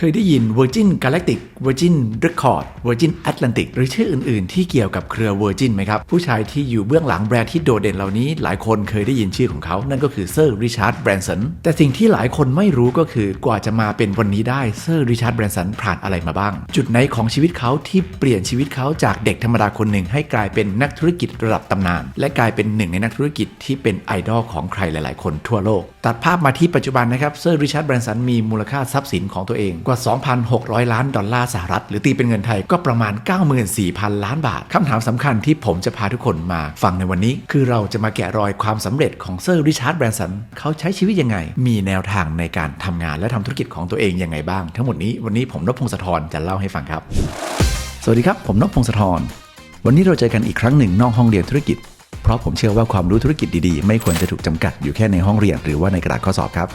เคยได้ยิน Virgin Galactic Virgin Record Virgin Atlantic หรือชื่ออื่นๆ ที่เกี่ยวกับเครือ Virgin ไหมครับ ผู้ชายที่อยู่เบื้องหลังแบรนด์ที่โดดเด่นเหล่านี้ หลายคนเคยได้ยินชื่อของเขา นั่นก็คือเซอร์ริชาร์ดแบรนสันแต่สิ่งที่หลายคนไม่รู้ก็คือกว่าจะมาเป็นวันนี้ได้เซอร์ริชาร์ดแบรนสันผ่านอะไรมาบ้าง จุดไหนของชีวิตเขาที่เปลี่ยนชีวิตเขาจากเด็กธรรมดาคนหนึ่งให้กลายเป็นนักธุรกิจระดับตำนาน และกลายเป็นหนึ่งในนักธุรกิจที่เป็นไอดอลของใครหลาย ๆ คนทั่วโลก ตัดภาพมาที่ปัจจุบันนะครับเซอร์ริชาร์ดแบรนสันมีมูลค่าทรัพย์สินของตัวเองกว่า 2,600 ล้านดอลลาร์สหรัฐ หรือตีเป็นเงินไทยก็ประมาณ 94,000 ล้านบาทคำถามสำคัญที่ผมจะพาทุกคนมาฟังในวันนี้ คือเราจะมาแกะรอยความสำเร็จของเซอร์ริชาร์ดแบรนสันเขาใช้ชีวิตยังไง มีแนวทางในการทำงานและทำธุรกิจของตัวเองยังไงบ้าง ทั้งหมดนี้วันนี้ผมนพพงศธรจะเล่าให้ฟังครับ สวัสดีครับ ผมนพพงศธรวันนี้เราเจอกันอีกครั้งหนึ่งนอกห้องเรียนธุรกิจเพราะผมเชื่อว่าความรู้ธุรกิจดีๆ ไม่ควรจะถูกจำกัดอยู่แค่ในห้องเรียน หรือว่าในกระดาษข้อสอบครับ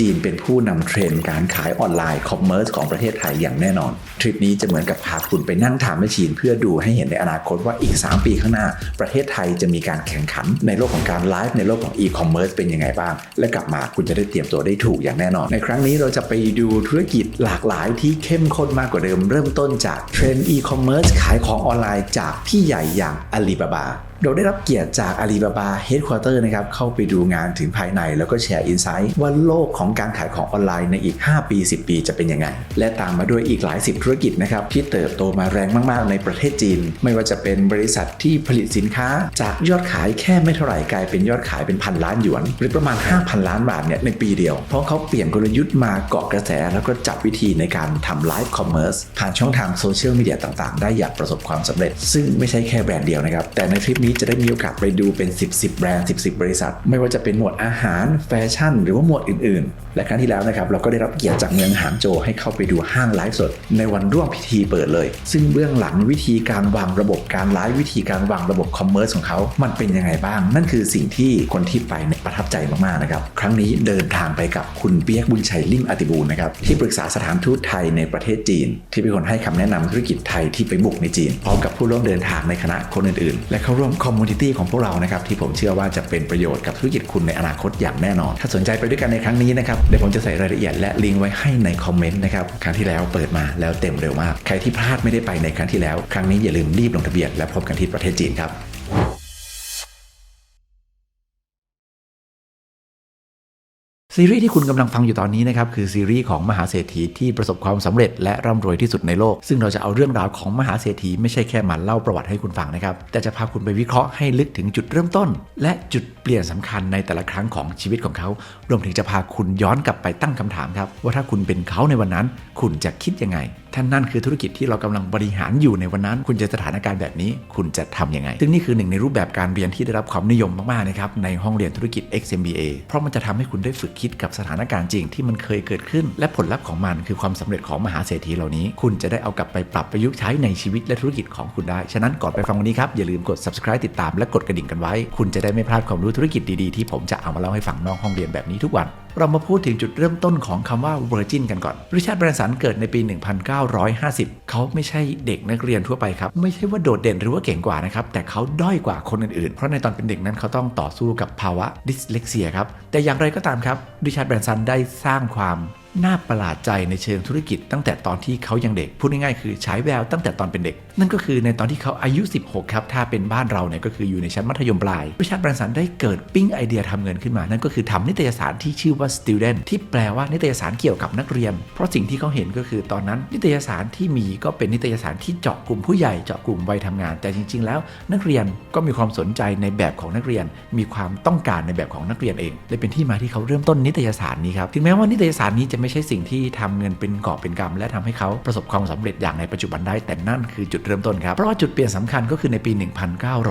จีนเป็นผู้นำเทรนด์การขายออนไลน์คอมเมอร์สของประเทศไทยอย่างแน่นอน ทริปนี้จะเหมือนกับพาคุณไปนั่งถามแมชชีน เพื่อดูให้เห็นในอนาคตว่าอีก 3 ปีข้างหน้า ประเทศไทยจะมีการแข่งขัน ในโลกของการไลฟ์ในโลกของอีคอมเมิร์ซเป็นยังไงบ้าง และกลับมาคุณจะได้เตรียมตัวได้ถูกอย่างแน่นอน ในครั้งนี้เราจะไปดูธุรกิจหลากหลายที่เข้มข้นมากกว่าเดิม เริ่มต้นจากเทรนด์อีคอมเมิร์ซขายของออนไลน์จากพี่ใหญ่อย่างอาลีบาบา เราได้รับเกียรติจากอาลีบาบาเฮดค q u เตอร์นะครับเข้าไปดูงานถึงภายในแล้วก็แชร์อินไซต์ว่าโลกของการขายของออนไลน์ในอีก 5 ปี 10 ปีจะเป็นยังไง และตามมาด้วยอีกหลาย 10 ธุรกิจนะครับที่เติบโตมาแรงมากๆ ในประเทศจีน ไม่ว่าจะเป็นบริษัทที่ผลิตสินค้า จากยอดขายแค่ไม่เท่าไหร่กลายเป็นยอดขายเป็นพันล้านหยวน หรือประมาณ 5,000 ล้านบาทเนี่ยในปีเดียว เพราะเขาเปลี่ยนกลยุทธ์มาเกาะกระแส แล้วก็จับวิธีในการทำไลฟ์คอมเมอร์สผ่านช่องทางโซเชียลมีเดียต่างๆ ได้อย่างประสบความสำเร็จ ซึ่งไม่ใช่แค่แบรนด์เดียวนะครับแต่ในทริปนี้จะได้มีโอกาสไปดูเป็น 10 10 แบรนด์ 10 10 บริษัท ไม่ว่าจะเป็นหมวดอาหารแฟชั่น หรือว่าหมวดอื่นๆและครั้งที่แล้วนะครับเราก็ได้รับเกียรติจากเมืองหางโจวให้เข้าไปดูห้างไลฟ์สด ในวันร่วมพิธีเปิดเลย ซึ่งเบื้องหลังวิธีการวางระบบการไลฟ์วิธีการวางระบบคอมเมอร์สของเขา มันเป็นยังไงบ้าง นั่นคือสิ่งที่คนที่ไปเนี่ยประทับใจมากๆนะครับครั้งนี้เดินทางไปกับคุณเปียกบุญชัยลิ่มอติบูลนะครับที่ปรึกษาสถานทูตไทยในประเทศจีน ที่เป็นคนให้คำแนะนำธุรกิจไทยที่ไปบุกในจีนพร้อมกับผู้ร่วมเดินทางในคณะคนอื่นๆ และเข้าร่วมคอมมูนิตี้ของพวกเรานะครับที่ผมเชื่อว่าจะเป็นประโยชน์กับธุรกิจคุณในอนาคตอย่างแน่นอน ถ้าสนใจไปด้วยกันในครั้งนี้นะครับเดี๋ยวผมจะใส่รายละเอียดและลิงก์ไว้ให้ในคอมเมนต์นะครับครั้งที่แล้วเปิดมาแล้วเต็มเร็วมาก ใครที่พลาดไม่ได้ไปในครั้งที่แล้ว ครั้งนี้อย่าลืมรีบลงทะเบียนและพบกันที่ประเทศจีนครับ ซีรีส์ที่คุณกำลังฟังอยู่ตอนนี้นะครับคือซีรีส์ของมหาเศรษฐีที่ประสบความสำเร็จและร่ำรวยที่สุดในโลก ซึ่งเราจะเอาเรื่องราวของมหาเศรษฐีไม่ใช่แค่มาเล่าประวัติให้คุณฟังนะครับ แต่จะพาคุณไปวิเคราะห์ให้ลึกถึงจุดเริ่มต้น และจุดเปลี่ยนสำคัญในแต่ละครั้งของชีวิตของเขา รวมถึงจะพาคุณย้อนกลับไปตั้งคำถามครับว่าถ้าคุณเป็นเขาในวันนั้น คุณจะคิดยังไง ท่านนั่นคือธุรกิจที่เรากำลังบริหารอยู่ในวันนั้น คุณจอสถานการณ์แบบนี้ คุณจะทำยังไง ซึ่งนี่คือหนึ่งในรูปแบบการเรียนที่ได้รับความนิยมมากๆนะครับในห้องเรียนธุรกิจ XMBA เพราะมันจะทำให้คุณได้ฝึกคิดกับสถานการณ์จริงที่มันเคยเกิดขึ้น และผลลัพธ์ของมันคือความสำเร็จของมหาเศรษฐีเหล่านี้ คุณจะได้เอากลับไปปรับประยุกต์ใช้ในชีวิตและธุรกิจของคุณได้ฉะนั้นก่อนไปฟังวันนี้ครับอย่าลืมกด subscribe ติดตามและกดกระดิ่งกันไว้ คุณจะได้ไม่พลาดความรู้ธุรกิจดีๆที่ผมจะเอามาเล่าให้ฟังนอกห้องเรียนแบบนี้ทุกวัน เรามาพูดถึงจุดเริ่มต้นของคำว่า Virgin กันก่อน ริชาร์ดแบรนสันเกิดในปี 1950 เขาไม่ใช่เด็กนักเรียนทั่วไปครับ ไม่ใช่ว่าโดดเด่นหรือว่าเก่งกว่านะครับ แต่เขาด้อยกว่าคนอื่นๆ เพราะในตอนเป็นเด็กนั้นเขาต้องต่อสู้กับภาวะดิสเลกเซียครับ แต่อย่างไรก็ตามครับ ริชาร์ดแบรนสันได้สร้างความ น่าประหลาดใจในเชิงธุรกิจตั้งแต่ตอนที่เขายังเด็ก พูดง่ายๆคือฉายแววตั้งแต่ตอนเป็นเด็ก นั่นก็คือในตอนที่เขาอายุ 16 ครับ ถ้าเป็นบ้านเราเนี่ยก็คืออยู่ในชั้นมัธยมปลายริชาร์ดแบรนสันได้เกิดปิ้งไอเดียทำเงินขึ้นมา นั่นก็คือทำนิตยสารที่ชื่อว่า student ที่แปลว่านิตยสารเกี่ยวกับนักเรียน เพราะสิ่งที่เขาเห็นก็คือตอนนั้น นิตยสารที่มีก็เป็นนิตยสารที่เจาะกลุ่มผู้ใหญ่เจาะกลุ่มวัยทำงาน แต่จริง ๆ แล้ว นักเรียนก็มีความสนใจในแบบของนักเรียน มีความต้องการในแบบของนักเรียนเองเลยเป็นที่มาที่เขาเริ่มต้นนิตยสารนี้ครับถึงแม้ว่านิตยสารนี้จะไม่ใช่สิ่งที่ทำเงินเป็นกอบเป็นกำและทำให้เขาประสบความสำเร็จอย่างในปัจจุบันได้ แต่นั่นคือจุดเริ่มต้นครับ เพราะว่าจุดเปลี่ยนสำคัญก็คือในปี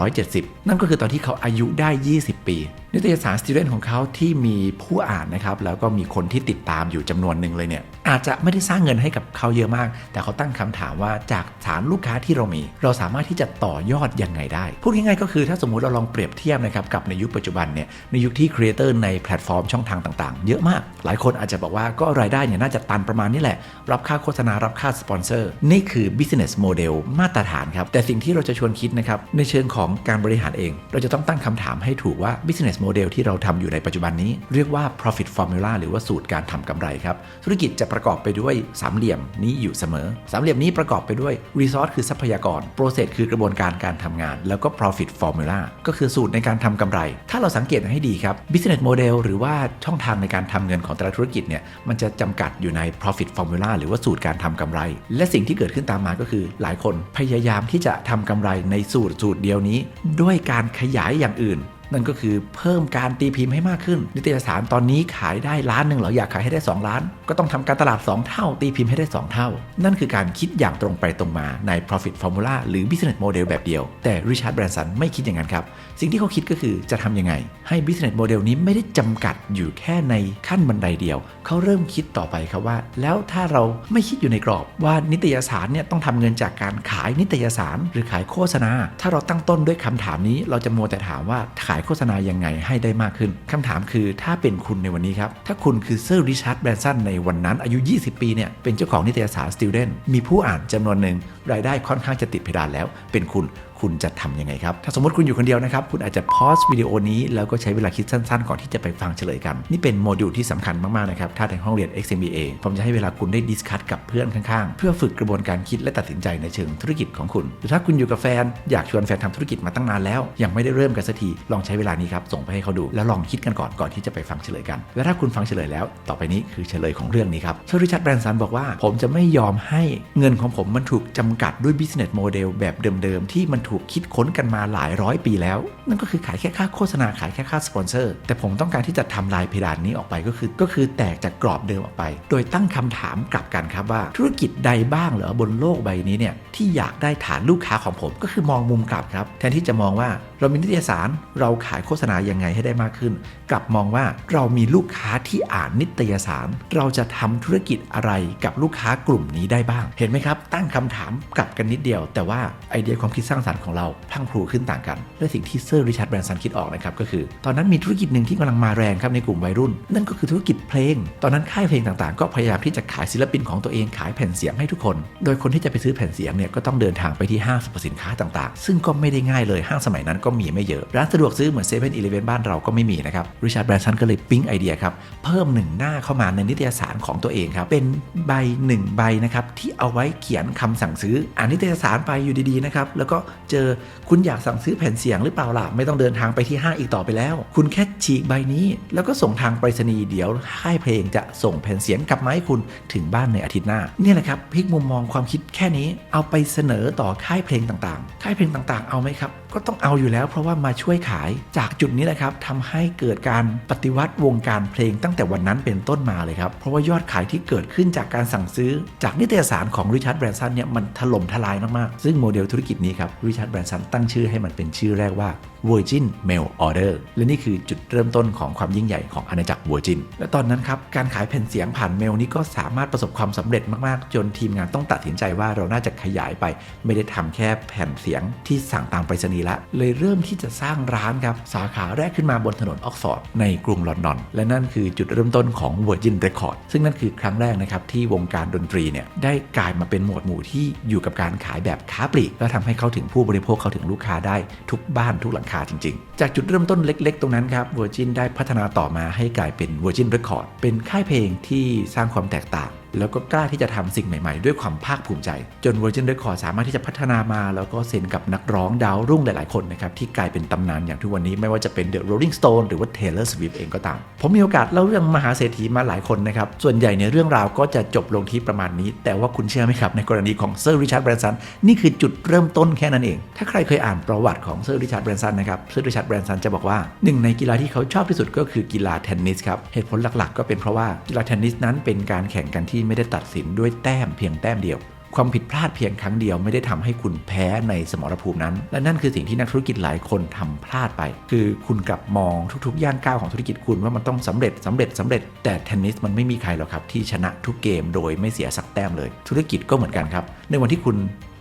1970 นั่นก็คือตอนที่เขาอายุได้ 20 ปีนิตยสารสติเดนของเขาที่มีผู้อ่านนะครับแล้วก็มีคนที่ติดตามอยู่จำนวนหนึ่งเลยเนี่ยอาจจะไม่ได้สร้างเงินให้กับเขาเยอะมาก แต่เขาตั้งคำถามว่าจากฐานลูกค้าที่เรามี เราสามารถที่จะต่อยอดยังไงได้พูดง่ายๆก็คือถ้าสมมุติเราลองเปรียบเทียบนะครับกับในยุคปัจจุบันเนี่ยในยุคที่ครีเอเตอร์ในแพลตฟอร์มช่องทางต่างๆ เยอะมาก หลายคนอาจจะบอกว่าก็รายได้เนี่ยน่าจะตันประมาณนี้แหละ รับค่าโฆษณารับค่าสปอนเซอร์นี่คือ business model มาตรฐานครับแต่สิ่งที่เราจะชวนคิดนะครับในเชิงของการบริหารเอง เราจะต้องตั้งคำถามให้ถูกว่า business model ที่เราทำอยู่ในปัจจุบันนี้ เรียกว่า profit formula หรือว่าสูตรการทำกำไรครับธุรกิจจะประกอบไปด้วยสามเหลี่ยมนี้อยู่เสมอ สามเหลี่ยมนี้ประกอบไปด้วย resource คือทรัพยากร process คือกระบวนการการทำงาน แล้วก็ profit formula ก็คือสูตรในการทำกำไร ถ้าเราสังเกตให้ดีครับ business model หรือว่าช่องทางในการทำเงินของแต่ละธุรกิจเนี่ยมันจะจำกัดอยู่ใน profit formula หรือว่าสูตรการทำกำไร และสิ่งที่เกิดขึ้นตามมาก็คือ หลายคนพยายามที่จะทำกำไรในสูตรสูตรเดียวนี้ ด้วยการขยายอย่างอื่น นั่นก็คือเพิ่มการตีพิมพ์ให้มากขึ้น นิตยสารตอนนี้ขายได้ล้านหนึ่งเหรออยากขายให้ได้ 2 ล้าน ก็ต้องทำการตลาด 2 เท่า ตีพิมพ์ให้ได้ 2 เท่า นั่นคือการคิดอย่างตรงไปตรงมาใน profit formula หรือ business model แบบเดียว แต่ริชาร์ดแบรนสันไม่คิดอย่างนั้นครับสิ่งที่เขาคิดก็คือจะทำยังไง ให้ business model นี้ไม่ได้จำกัดอยู่แค่ในขั้นบันไดเดียว เขาเริ่มคิดต่อไปครับว่า แล้วถ้าเราไม่คิดอยู่ในกรอบว่านิตยสารเนี่ยต้องทำเงินจากการขายนิตยสาร หรือขายโฆษณา ถ้าเราตั้งต้นด้วยคำถามนี้ เราจะมัวแต่ถามว่าขายโฆษณายังไงให้ได้มากขึ้นคำถามคือถ้าเป็นคุณในวันนี้ครับถ้าคุณคือเซอร์ริชาร์ดแบรนสันในวันนั้นอายุ 20 ปีเนี่ยเป็นเจ้าของนิตยสาร Student มีผู้อ่านจำนวนหนึ่งรายได้ค่อนข้างจะติดเพดานแล้ว เป็นคุณ คุณจะทำยังไงครับ ถ้าสมมติคุณอยู่คนเดียวนะครับ คุณอาจจะพอสวิดีโอนี้ แล้วก็ใช้เวลาคิดสั้นๆ ก่อนที่จะไปฟังเฉลยกัน นี่เป็นโมดูลที่สำคัญมาก ๆ นะครับ ถ้าในห้องเรียน XMBA ผมจะให้เวลาคุณได้ดิสคัตกับเพื่อนข้างๆ เพื่อฝึกกระบวนการคิดและตัดสินใจในเชิงธุรกิจของคุณ หรือถ้าคุณอยู่กับแฟน อยากชวนแฟนทำธุรกิจมาตั้งนานแล้ว ยังไม่ได้เริ่มกันสักที ลองใช้เวลานี้ครับส่งไปให้เขาดู แล้วลองคิดกันก่อนก่อนที่จะไปฟังเฉลยกัน และถ้าคุณฟังเฉลยแล้ว ต่อไปนี้คือเฉลยของเรื่องนี้ครับเชอริชัดแบรนสันบอกว่า ผมจะไม่ยอมให้เงินของผมมันถูกจำกัดด้วย business model แบบเดิมๆที่มันถกคิดค้นกันมาหลายร้อยปีแล้ว นั่นก็คือขายแค่ค่าโฆษณาขายแค่ค่าสปอนเซอร์ แต่ผมต้องการที่จะทำลายเพดานนี้ออกไปก็คือ ก็คือแตกจากกรอบเดิมออกไป โดยตั้งคำถามกลับกันครับว่า ธุรกิจใดบ้างเหรอบนโลกใบนี้เนี่ยที่อยากได้ฐานลูกค้าของผมก็คือมองมุมกลับครับ แทนที่จะมองว่า เรามีนิตยสารเราขายโฆษณายังไงให้ได้มากขึ้น กลับมองว่าเรามีลูกค้าที่อ่านนิตยสาร เราจะทำธุรกิจอะไรกับลูกค้ากลุ่มนี้ได้บ้าง เห็นไหมครับ ตั้งคำถามกลับกันนิดเดียว แต่ว่าไอเดียความคิดสร้างสรรค์ของเราพังพลูขึ้นต่างกัน และสิ่งที่เซอร์ริชาร์ดแบรนสันคิดออกนะครับก็คือ ตอนนั้นมีธุรกิจหนึ่งที่กำลังมาแรงครับในกลุ่มวัยรุ่น นั่นก็คือธุรกิจเพลง ตอนนั้นค่ายเพลงต่างๆ ก็พยายามที่จะขายศิลปินของตัวเองขายแผ่นเสียงให้ทุกคน โดยคนที่จะไปซื้อแผ่นเสียงเนี่ยก็ต้องเดินทางไปที่ห้างสรรพสินค้าต่างๆ ซึ่งก็ไม่ได้ง่ายเลยห้างสมัยนั้นก็มีไม่เยอะ ร้านสะดวกซื้อเหมือนเซเว่นอีเลฟเว่นบ้านเราก็ไม่มีนะครับริชาร์ดแบรนสันก็เลยปิ๊งไอเดียครับเพิ่มหนึ่งหน้าเข้ามาในนิตยสารของตัวเองครับเป็นใบหนึ่งใบนะครับที่เอาไว้เขียนคำสั่งซื้ออ่านนิตยสารไปอยู่ดีๆนะครับแล้วก็เจอคุณอยากสั่งซื้อแผ่นเสียงหรือเปล่าล่ะไม่ต้องเดินทางไปที่ห้างอีกต่อไปแล้ว คุณแค่ฉีกใบนี้ แล้วก็ส่งทางไปรษณีย์เดี๋ยวค่ายเพลงจะส่งแผ่นเสียงกลับมาให้คุณถึงบ้านในอาทิตย์หน้าเนี่ยแหละครับพลิกมุมมองความคิดแค่นี้เอาไปเสนอต่อค่ายเพลงต่างๆ ค่ายเพลงต่างๆ เอาไหมครับ ก็ต้องเอาอยู่แล้วเพราะว่ามาช่วยขายจากจุดนี้แหละครับทำให้เกิดการปฏิวัติวงการเพลงตั้งแต่วันนั้นเป็นต้นมาเลยครับเพราะว่ายอดขายที่เกิดขึ้นจากการสั่งซื้อ จากนิตยสารของริชาร์ดแบรนสันเนี่ยมันถล่มทลายมากๆซึ่งโมเดลธุรกิจนี้ครับริชาร์ดแบรนสันตั้งชื่อให้มันเป็นชื่อแรกว่า Virgin Mail Order และนี่คือจุดเริ่มต้นของความยิ่งใหญ่ของอาณาจักร Virgin และตอนนั้นครับ การขายแผ่นเสียงผ่านเมลนี้ก็สามารถประสบความสำเร็จมากๆ จนทีมงานต้องตัดสินใจว่าเราน่าจะขยายไป ไม่ได้ทำแค่แผ่นเสียงที่สั่งตามไปรษณีย์ละ เลยเริ่มที่จะสร้างร้านครับ สาขาแรกขึ้นมาบนถนนออกฟอร์ดในกรุงลอนดอน และนั่นคือจุดเริ่มต้นของ Virgin Record ซึ่งนั่นคือครั้งแรกนะครับที่วงการดนตรีเนี่ยได้กลายมาเป็นหมวดหมู่ที่อยู่กับการขายแบบค้าปลีก และทำให้เข้าถึงผู้บริโภคเข้าถึงลูกค้าได้ทุกบ้านทุกหลังคาจริง ๆ จากจุดเริ่มต้นเล็ก ๆ ตรงนั้นครับ Virgin ได้พัฒนาต่อมาให้กลายเป็น Virgin Record เป็นค่ายเพลงที่สร้างความแตกต่าง แล้วก็กล้าที่จะทำสิ่งใหม่ๆ ด้วยความภาคภูมิใจ จน Virgin Record สามารถที่จะพัฒนามา แล้วก็เซ็นกับนักร้องดาวรุ่งหลายๆคนนะครับที่กลายเป็นตำนานอย่างทุกวันนี้ไม่ว่าจะเป็น The Rolling Stone หรือว่า Taylor Swift เองก็ตาม ผมมีโอกาสเล่าเรื่องมหาเศรษฐีมาหลายคนนะครับส่วนใหญ่ในเรื่องราวก็จะจบลงที่ประมาณนี้ แต่ว่าคุณเชื่อไหมครับในกรณีของเซอร์ริชาร์ดแบรนสันนี่คือจุดเริ่มต้นแค่นั้นเอง ถ้าใครเคยอ่านประวัติของเซอร์ริชาร์ดแบรนสันนะครับเซอร์ริชาร์ดแบรนสันจะบอกว่าหนึ่งในกีฬาที่เขาชอบที่สุดก็คือกีฬาเทนนิสครับเหตุผลหลักๆ ก็เป็นเพราะว่ากีฬาเทนนิสนั้นเป็นการแข่งกันที่ไม่ได้ตัดสินด้วยแต้มเพียงแต้มเดียว ความผิดพลาดเพียงครั้งเดียวไม่ได้ทำให้คุณแพ้ในสมรภูมินั้น และนั่นคือสิ่งที่นักธุรกิจหลายคนทำพลาดไป คือคุณกลับมองทุกๆย่างก้าวของธุรกิจคุณว่ามันต้องสำเร็จสำเร็จสำเร็จ แต่เทนนิสมันไม่มีใครหรอกครับที่ชนะทุกเกมโดยไม่เสียสักแต้มเลย ธุรกิจก็เหมือนกันครับ ในวันที่คุณ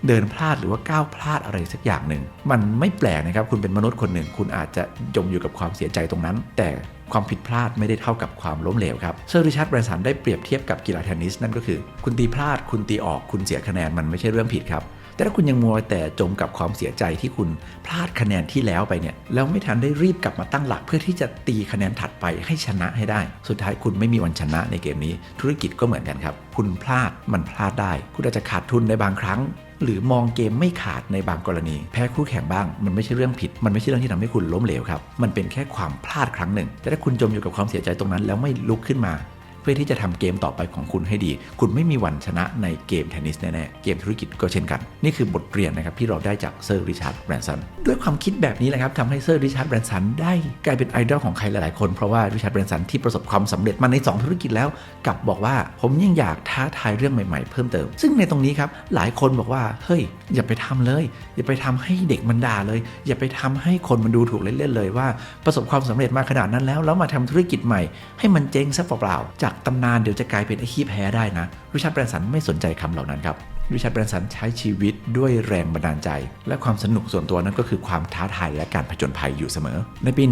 เดินพลาดหรือว่าก้าวพลาดอะไรสักอย่างหนึ่ง มันไม่แปลกนะครับ คุณเป็นมนุษย์คนหนึ่ง คุณอาจจะจมอยู่กับความเสียใจตรงนั้น แต่ความผิดพลาดไม่ได้เท่ากับความล้มเหลวครับเซอร์ริชาร์ดแบรนสันได้เปรียบเทียบกับกีฬาเทนนิสนั่นก็คือ คุณตีพลาด คุณตีออก คุณเสียคะแนน มันไม่ใช่เรื่องผิดครับ แต่ถ้าคุณยังมัวแต่จมกับความเสียใจที่คุณพลาดคะแนนที่แล้วไปเนี่ย แล้วไม่ทันได้รีบกลับมาตั้งหลัก เพื่อที่จะตีคะแนนถัดไปให้ชนะให้ได้ สุดท้ายคุณไม่มีวันชนะในเกมนี้ ธุรกิจก็เหมือนกันครับ คุณพลาด มันพลาดได้ คุณอาจจะขาดทุนในบางครั้ง หรือมองเกมไม่ขาดในบางกรณี แพ้คู่แข่งบ้าง มันไม่ใช่เรื่องผิด มันไม่ใช่เรื่องที่ทำให้คุณล้มเหลวครับ มันเป็นแค่ความพลาดครั้งหนึ่ง แต่ถ้าคุณจมอยู่กับความเสียใจตรงนั้น แล้วไม่ลุกขึ้นมา เพื่อที่จะทำเกมต่อไปของคุณให้ดี คุณไม่มีวันชนะในเกมเทนนิสแน่ๆ เกมธุรกิจก็เช่นกัน นี่คือบทเรียนนะครับที่เราได้จากเซอร์ริชาร์ดแบรนสันด้วยความคิดแบบนี้แหละครับทำให้เซอร์ริชาร์ดแบรนสันได้กลายเป็นไอดอลของใครหลายๆคนเพราะว่าริชาร์ดแบรนสันที่ประสบความสำเร็จมาใน 2 ธุรกิจแล้วกลับบอกว่าผมยังอยากท้าทายเรื่องใหม่ๆ เพิ่มเติม ซึ่งในตรงนี้ครับหลายคนบอกว่าเฮ้ยอย่าไปทำเลย อย่าไปทำให้เด็กมันด่าเลย อย่าไปทำให้คนมันดูถูกเล่นๆเลยว่าประสบความสำเร็จมาขนาดนั้นแล้วแล้วมาทำธุรกิจใหม่ให้มันเจ๊งซะเปล่าๆจากตำนานเดี๋ยวจะกลายเป็นไอ้ขี้แพ้ได้นะริชาร์ดแบรนสันไม่สนใจคำเหล่านั้นครับริชาร์ดแบรนสันใช้ชีวิตด้วยแรงบันดาลใจ และความสนุกส่วนตัวนั่นก็คือความท้าทายและการผจญภัยอยู่เสมอ ในปี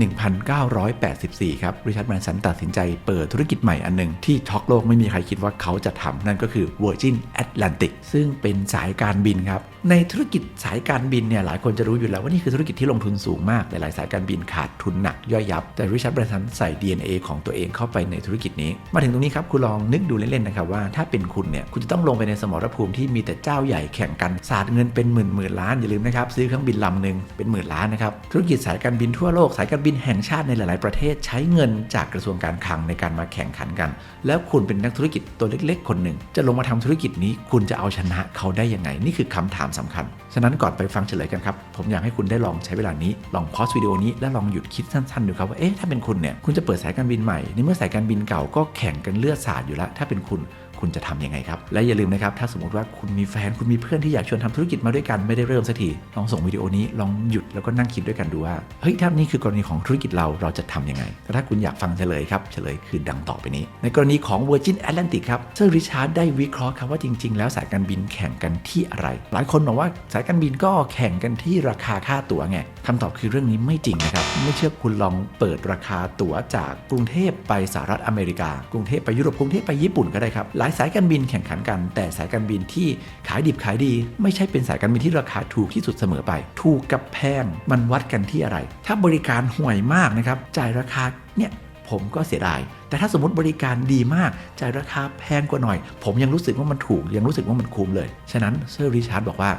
1984 ครับริชาร์ดแบรนสันตัดสินใจเปิดธุรกิจใหม่อันหนึ่งที่ช็อกโลกไม่มีใครคิดว่าเขาจะทำนั่นก็คือ Virgin Atlantic ซึ่งเป็นสายการบินครับในธุรกิจสายการบินเนี่ยหลายคนจะรู้อยู่แล้วว่านี่คือธุรกิจที่ลงทุนสูงมากหลายๆสายการบินขาดทุนหนักย่อยยับ แต่ริชาร์ดแบรนสันใส่ DNA ของตัวเองเข้าไปในธุรกิจนี้ มาถึงตรงนี้ครับคุณลองนึกดูเล่นๆนะครับว่าถ้าเป็นคุณเนี่ยคุณจะต้องลงไปในสมรภูมิที่มีแต่เจ้าใหญ่แข่งกันสาดเงินเป็นหมื่นหมื่นล้านอย่าลืมนะครับซื้อเครื่องบินลำหนึ่งเป็นหมื่นล้านนะครับธุรกิจสายการบินทั่วโลกสายการบินแห่งชาติในหลายๆประเทศใช้เงินจากกระทรวงการคลังในการมาแข่งขันกัน แล้วคุณเป็นนักธุรกิจตัวเล็ก ๆ คนหนึ่งจะลงมาทำธุรกิจนี้ คุณจะเอาชนะเขาได้ยังไงนี่คือคำถามสำคัญ ฉะนั้นก่อนไปฟังเฉลยกันครับ ผมอยากให้คุณได้ลองใช้เวลานี้ ลองพอสวิดีโอนี้แล้วลองหยุดคิดสั้นๆดูครับว่าเอ๊ะถ้าเป็นคุณเนี่ยคุณจะเปิดสายการบินใหม่ในเมื่อสายการบินเก่าก็แข่งกันเลือดสาดอยู่แล้ว ถ้าเป็นคุณ คุณจะทำยังไงครับ และอย่าลืมนะครับ ถ้าสมมติว่าคุณมีแฟนคุณมีเพื่อนที่อยากชวนทำธุรกิจมาด้วยกันไม่ได้เริ่มสักทีลองส่งวิดีโอนี้ลองหยุดแล้วก็นั่งคิดด้วยกันดูว่าเฮ้ยถ้านี่คือกรณีของธุรกิจเราเราจะทำยังไงแต่ถ้าคุณอยากฟังเฉลยครับเฉลยคือดังต่อไปนี้ ในกรณีของ Virgin Atlantic ครับเซอร์ริชาร์ดได้วิเคราะห์ครับว่าจริง ๆ แล้วสายการบินแข่งกันที่อะไร หลายคนบอกว่าสายการบินก็แข่งกันที่ราคาค่าตั๋วไงคำตอบคือเรื่องนี้ไม่จริงนะครับ ไม่เชื่อคุณลองเปิดราคาตั๋วจากกรุงเทพไปสหรัฐอเมริกา กรุงเทพไปยุโรปกรุงเทพไปญี่ปุ่นก็ได้ครับหลายสายการบินแข่งขันกัน แต่สายการบินที่ขายดิบขายดี ไม่ใช่เป็นสายการบินที่ราคาถูกที่สุดเสมอไป ถูกกับแพงมันวัดกันที่อะไร ถ้าบริการห่วยมากนะครับจ่ายราคาเนี่ยผมก็เสียดาย แต่ถ้าสมมติบริการดีมากจ่ายราคาแพงกว่าหน่อย ผมยังรู้สึกว่ามันถูก ยังรู้สึกว่ามันคุ้มเลย ฉะนั้นเซอร์ริชาร์ดบอกว่า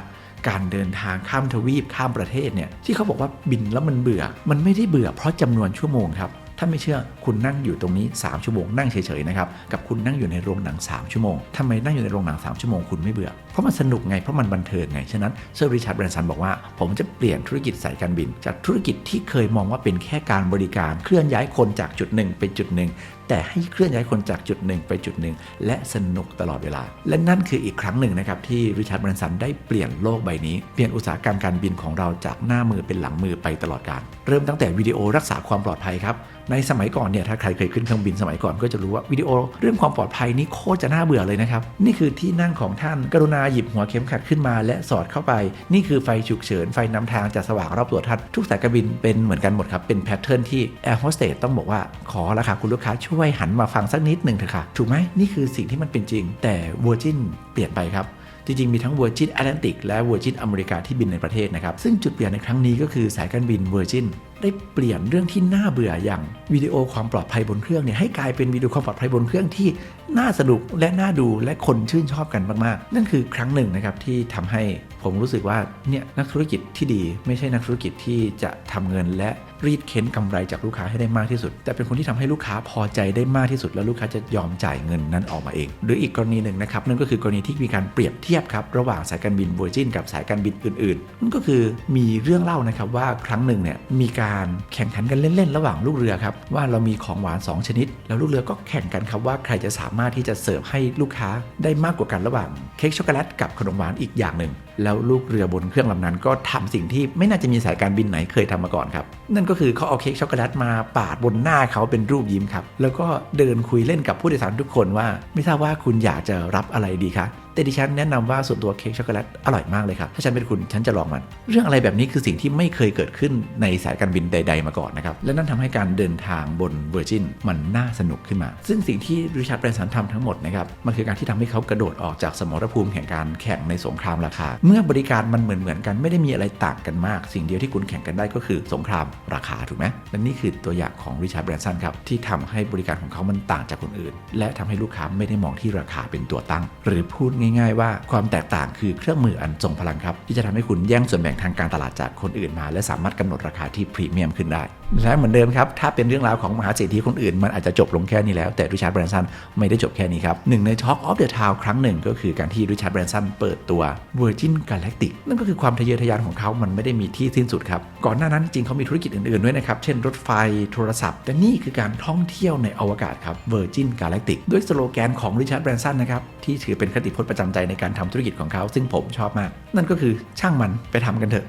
การเดินทางข้ามทวีปข้ามประเทศเนี่ยที่เขาบอกว่าบินแล้วมันเบื่อ มันไม่ได้เบื่อเพราะจำนวนชั่วโมงครับ ถ้าไม่เชื่อคุณนั่งอยู่ตรงนี้ 3 ชั่วโมงนั่งเฉยๆนะครับกับคุณนั่งอยู่ในโรงหนัง 3 ชั่วโมงทำไมนั่งอยู่ในโรงหนัง 3 ชั่วโมงคุณไม่เบื่อเพราะมันสนุกไง เพราะมันบันเทิงไง ฉะนั้นเซอร์ริชาร์ดแบรนสันบอกว่า ผมจะเปลี่ยนธุรกิจสายการบิน จากธุรกิจที่เคยมองว่าเป็นแค่การบริการเคลื่อนย้ายคนจากจุดหนึ่งไปจุดหนึ่งแต่ให้เคลื่อนย้ายคนจากจุดหนึ่งไปจุดหนึ่งและสนุกตลอดเวลา และนั่นคืออีกครั้งหนึ่งนะครับที่ริชาร์ดแบรนสันได้เปลี่ยนโลกใบนี้ เปลี่ยนอุตสาหกรรมการบินของเราจากหน้ามือเป็นหลังมือไปตลอดการเริ่มตั้งแต่วิดีโอรักษาความปลอดภัยครับในสมัยก่อนเนี่ยถ้าใครเคยขึ้นเครื่องบินสมัยก่อนก็จะรู้ว่าวิดีโอเรื่องความปลอดภัยนี้โคตรจะน่าเบื่อเลยนะครับนี่คือที่นั่งของท่านกรุณาหยิบหัวเข็มขัดขึ้นมาและสอดเข้าไป นี่คือไฟฉุกเฉินไฟนำทางจะสว่างรอบตัวท่านทุกสายการบินเป็นเหมือนกันหมดครับ เป็นแพทเทิร์นที่แอร์โฮสเตสต้องบอกว่าขอละค่ะคุณลูกค้าช่วยหันมาฟังสักนิดหนึ่งเถอะค่ะ ถูกไหมนี่คือสิ่งที่มันเป็นจริง แต่ Virgin เปลี่ยนไปครับจริงๆ มีทั้ง Virgin Atlantic และ Virgin อเมริกาที่บินในประเทศนะครับ ซึ่งจุดเปลี่ยนในครั้งนี้ก็คือสายการบิน Virgin ได้เปลี่ยนเรื่องที่น่าเบื่ออย่างวิดีโอความปลอดภัยบนเครื่องเนี่ยให้กลายเป็นวิดีโอความปลอดภัยบนเครื่องที่น่าสนุกและน่าดูและคนชื่นชอบกันมากๆ นั่นคือครั้งหนึ่งนะครับที่ทำให้ผมรู้สึกว่าเนี่ยนักธุรกิจที่ดี ไม่ใช่นักธุรกิจที่จะทำเงินและรีดเค้นกำไรจากลูกค้าให้ได้มากที่สุด แต่เป็นคนที่ทำให้ลูกค้าพอใจได้มากที่สุด แล้วลูกค้าจะยอมจ่ายเงินนั้นออกมาเอง หรืออีกกรณีหนึ่งนะครับนั่นก็คือกรณีที่มีการเปรียบเทียบครับระหว่างสายการบิน Virgin กับสายการบินอื่นๆนั่นก็คือมีเรื่องเล่านะครับว่าครั้งหนึ่งเนี่ยมีการการแข่งขันกันเล่นๆ ระหว่างลูกเรือครับว่าเรามีของหวาน 2 ชนิด แล้วลูกเรือก็แข่งกันครับว่าใครจะสามารถที่จะเสิร์ฟให้ลูกค้าได้มากกว่ากันระหว่างเค้กช็อกโกแลตกับขนมหวานอีกอย่างหนึ่งแล้วลูกเรือบนเครื่องลำนั้นก็ทำสิ่งที่ไม่น่าจะมีสายการบินไหนเคยทำมาก่อนครับ นั่นก็คือเขาเอาเค้กช็อกโกแลตมาปาดบนหน้าเขาเป็นรูปยิ้มครับ แล้วก็เดินคุยเล่นกับผู้โดยสารทุกคนว่า ไม่ทราบว่าคุณอยากจะรับอะไรดีคะแต่ดิฉันแนะนำว่าส่วนตัวเค้กช็อกโกแลตอร่อยมากเลยครับ ถ้าฉันเป็นคุณฉันจะลองมัน เรื่องอะไรแบบนี้คือสิ่งที่ไม่เคยเกิดขึ้นในสายการบินใด ๆ มาก่อนนะครับ และนั่นทำให้การเดินทางบนเวอร์จินมันน่าสนุกขึ้นมา ซึ่งสิ่งที่ริชาร์ดแบรนสันทำทั้งหมดนะครับ มันคือการที่ทำให้เขากระโดดออกจากสมรภูมิแห่งการแข่งในสงครามราคาเมื่อบริการมันเหมือนเหมือนๆกันไม่ได้มีอะไรต่างกันมาก สิ่งเดียวที่คุณแข่งกันได้ก็คือสงครามราคาถูกไหมและนี่คือตัวอย่างของริชาร์ดแบรนสันครับที่ทำให้บริการของเขามันต่างจากคนอื่น และทำให้ลูกค้าไม่ได้มองที่ราคาเป็นตัวตั้ง หรือพูดง่าย ๆ ว่าความแตกต่างคือเครื่องมืออันทรงพลังครับที่จะทำให้คุณแย่งส่วนแบ่งทางการตลาดจากคนอื่นมา และสามารถกำหนดราคาที่พรีเมียมขึ้นได้ และเหมือนเดิมครับ ถ้าเป็นเรื่องราวของมหาเศรษฐีคนอื่น มันอาจจะจบลงแค่นี้แล้ว แต่ริชาร์ดแบรนสันไม่ได้จบแค่นี้ครับหนึ่งใน Talk of the Town ครั้งหนึ่งก็คือการที่ริชาร์ดแบรนสันเปิดตัว Virgin Galactic นั่นก็คือความทะเยอทะยานของเขา มันไม่ได้มีที่สิ้นสุดครับ ก่อนหน้านั้นจริงเขามีธุรกิจอื่นๆด้วยนะครับ เช่นรถไฟโทรศัพท์ แต่นี่คือการท่องเที่ยวในอวกาศครับ Virgin Galactic ด้วยสโลแกนของริชาร์ดแบรนสันนะครับที่ถือเป็นคติพจน์ประจำใจในการทำธุรกิจของเขา ซึ่งผมชอบมาก นั่นก็คือช่างมันไปทำกันเถอะ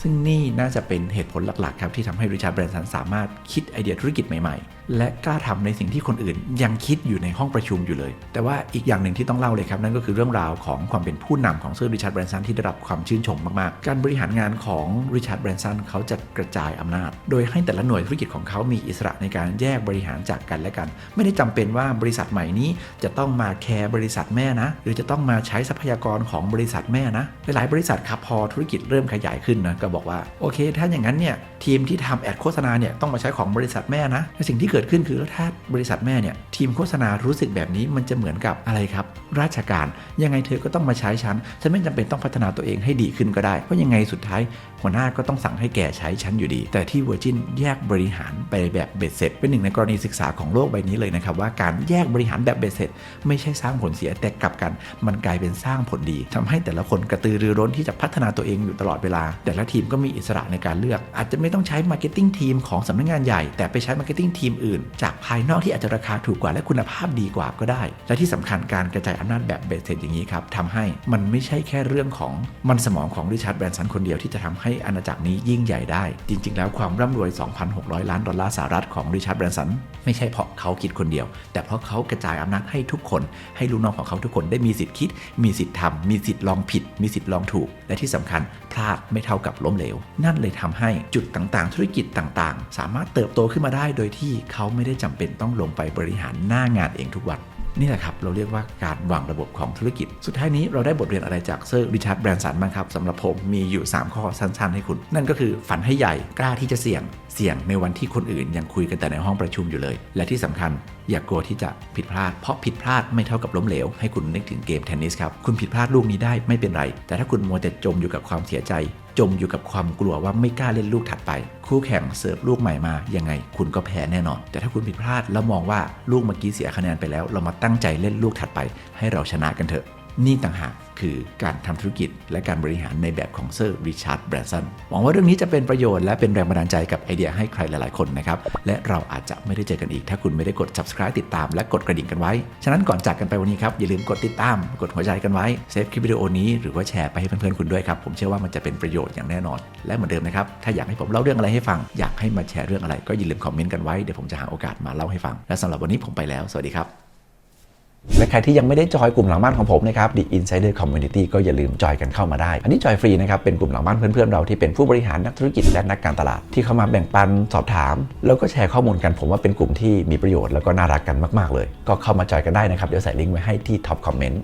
ซึ่งนี่น่าจะเป็นเหตุผลหลักๆครับที่ทำให้ริชาร์ดแบรนสันสามารถคิดไอเดียธุรกิจใหม่ๆ และกล้าทำในสิ่งที่คนอื่น ยังคิดอยู่ในห้องประชุมอยู่เลย แต่ว่าอีกอย่างหนึ่งที่ต้องเล่าเลยครับ นั่นก็คือเรื่องราวของความเป็นผู้นำของเซอร์ริชาร์ดแบรนสันที่ได้รับความชื่นชมมากๆ การบริหารงานของริชาร์ดแบรนสันเขาจะกระจายอำนาจ โดยให้แต่ละหน่วยธุรกิจของเขามีอิสระในการแยกบริหารจากกันและกัน ไม่ได้จำเป็นว่าบริษัทใหม่นี้จะต้องมาแคร์บริษัทแม่นะ หรือจะต้องมาใช้ทรัพยากรของบริษัทแม่นะหลายบริษัทครับพอธุรกิจเริ่มขยายขึ้นนะก็บอกว่าโอเค ถ้าอย่างนั้นเนี่ยทีมที่ทำแอดโฆษณาเนี่ยต้องมาใช้ของบริษัทแม่นะและสิ่งที่เกิดิดขึ้นคือถ้าบริษัทแม่เนี่ยทีมโฆษณารู้สึกแบบนี้มันจะเหมือนกับอะไรครับ ราชการ ยังไงเธอก็ต้องมาใช้ฉัน ฉันไม่จำเป็นต้องพัฒนาตัวเองให้ดีขึ้นก็ได้ เพราะยังไงสุดท้ายหัวหน้าก็ต้องสั่งให้แกใช้ฉันอยู่ดี แต่ที่ Virgin แยกบริหารไปแบบเบ็ดเสร็จ เป็นหนึ่งในกรณีศึกษาของโลกใบนี้เลยนะครับว่าการแยกบริหารแบบเบ็ดเสร็จ ไม่ใช่สร้างผลเสียแต่กลับกัน มันกลายเป็นสร้างผลดีทำให้แต่ละคนกระตือรือร้นที่จะพัฒนาตัวเองอยู่ตลอดเวลา แต่ละทีมก็มีอิสระในการเลือก อาจจะไม่ต้องใช้มาร์เก็ตติ้งทีมของสำนักงานใหญ่แต่ไปใช้มาร์เก็ตติ้งทีมอื่น จากภายนอกที่อาจจะราคาถูกกว่าและคุณภาพดีกว่าก็ได้ และที่สำคัญการกระจายอำนาจแบบเบ็ดเสร็จอย่างนี้ครับทำให้มันไม่ใช่แค่เรื่องของมันสมองของริชาร์ดแบรนสันคนเดียวที่จะทำให้อาณาจักรนี้ยิ่งใหญ่ได้ จริง ๆ แล้วความร่ำรวย 2,600 ล้านดอลลาร์สหรัฐของริชาร์ดแบรนสันไม่ใช่เพราะเขาคิดคนเดียว แต่เพราะเขากระจายอำนาจให้ทุกคน ให้ลูกน้องของเขาทุกคนได้มีสิทธิ์คิด มีสิทธิ์ทำมีสิทธิ์ลองผิด มีสิทธิ์ลองถูก และที่สำคัญพลาดไม่เท่ากับล้มเหลว นั่นเลยทำให้จุดต่างๆ ธุรกิจต่างๆ สามารถเติบโตขึ้นมาได้โดยที่เขาไม่ได้จำเป็นต้องลงไปบริหารหน้างานเองทุกวันนี่แหละครับ เราเรียกว่าการวางระบบของธุรกิจ สุดท้ายนี้เราได้บทเรียนอะไรจากเซอร์ริชาร์ดแบรนสันบ้างครับสำหรับผมมีอยู่ 3 ข้อสั้นๆ ให้คุณ นั่นก็คือฝันให้ใหญ่กล้าที่จะเสี่ยงเสี่ยงในวันที่คนอื่นยังคุยกันแต่ในห้องประชุมอยู่เลย และที่สำคัญอย่ากลัวที่จะผิดพลาด เพราะผิดพลาดไม่เท่ากับล้มเหลว ให้คุณนึกถึงเกมเทนนิสครับคุณผิดพลาดลูกนี้ได้ไม่เป็นไร แต่ถ้าคุณมัวแต่จมอยู่กับความเสียใจ จมอยู่กับความกลัวว่าไม่กล้าเล่นลูกถัดไป คู่แข่งเสิร์ฟลูกใหม่มายังไง คุณก็แพ้แน่นอน แต่ถ้าคุณผิดพลาดแล้วมองว่าลูกเมื่อกี้เสียคะแนนไปแล้ว เรามาตั้งใจเล่นลูกถัดไป ให้เราชนะกันเถอะนี่ต่างหาก คือการทำธุรกิจและการบริหารในแบบของเซอร์ริชาร์ดแบรนสันหวังว่าเรื่องนี้จะเป็นประโยชน์และเป็นแรงบันดาลใจกับไอเดียให้ใครหลายๆคนนะครับ และเราอาจจะไม่ได้เจอกันอีก ถ้าคุณไม่ได้กด subscribe ติดตามและกดกระดิ่งกันไว้ ฉะนั้นก่อนจากกันไปวันนี้ครับอย่าลืมกดติดตาม กดหัวใจกันไว้เซฟคลิปวิดีโอนี้หรือว่าแชร์ไปให้เพื่อนๆคุณด้วยครับผมเชื่อว่ามันจะเป็นประโยชน์อย่างแน่นอน และเหมือนเดิมนะครับถ้าอยากให้ผมเล่าเรื่องอะไรให้ฟัง อยากให้มาแชร์เรื่องอะไรก็อย่าลืมคอมเมนต์กันไว้เดี๋ยวผมจะหาโอกาสมาเล่าให้ฟังและสำหรับวันนี้ผมไปแล้วสวัสดีครับ และใครที่ยังไม่ได้จอยกลุ่มหลังบ้านของผมนะครับ The Insider Community ก็อย่าลืมจอยกันเข้ามาได้ อันนี้จอยฟรีนะครับ เป็นกลุ่มหลังบ้านเพื่อนๆเราที่เป็นผู้บริหารนักธุรกิจและนักการตลาด ที่เข้ามาแบ่งปันสอบถาม แล้วก็แชร์ข้อมูลกันผมว่าเป็นกลุ่มที่มีประโยชน์แล้วก็น่ารักกันมากๆเลย ก็เข้ามาจอยกันได้นะครับเดี๋ยวใส่ลิงก์ไว้ให้ที่ท็อปคอมเมนต์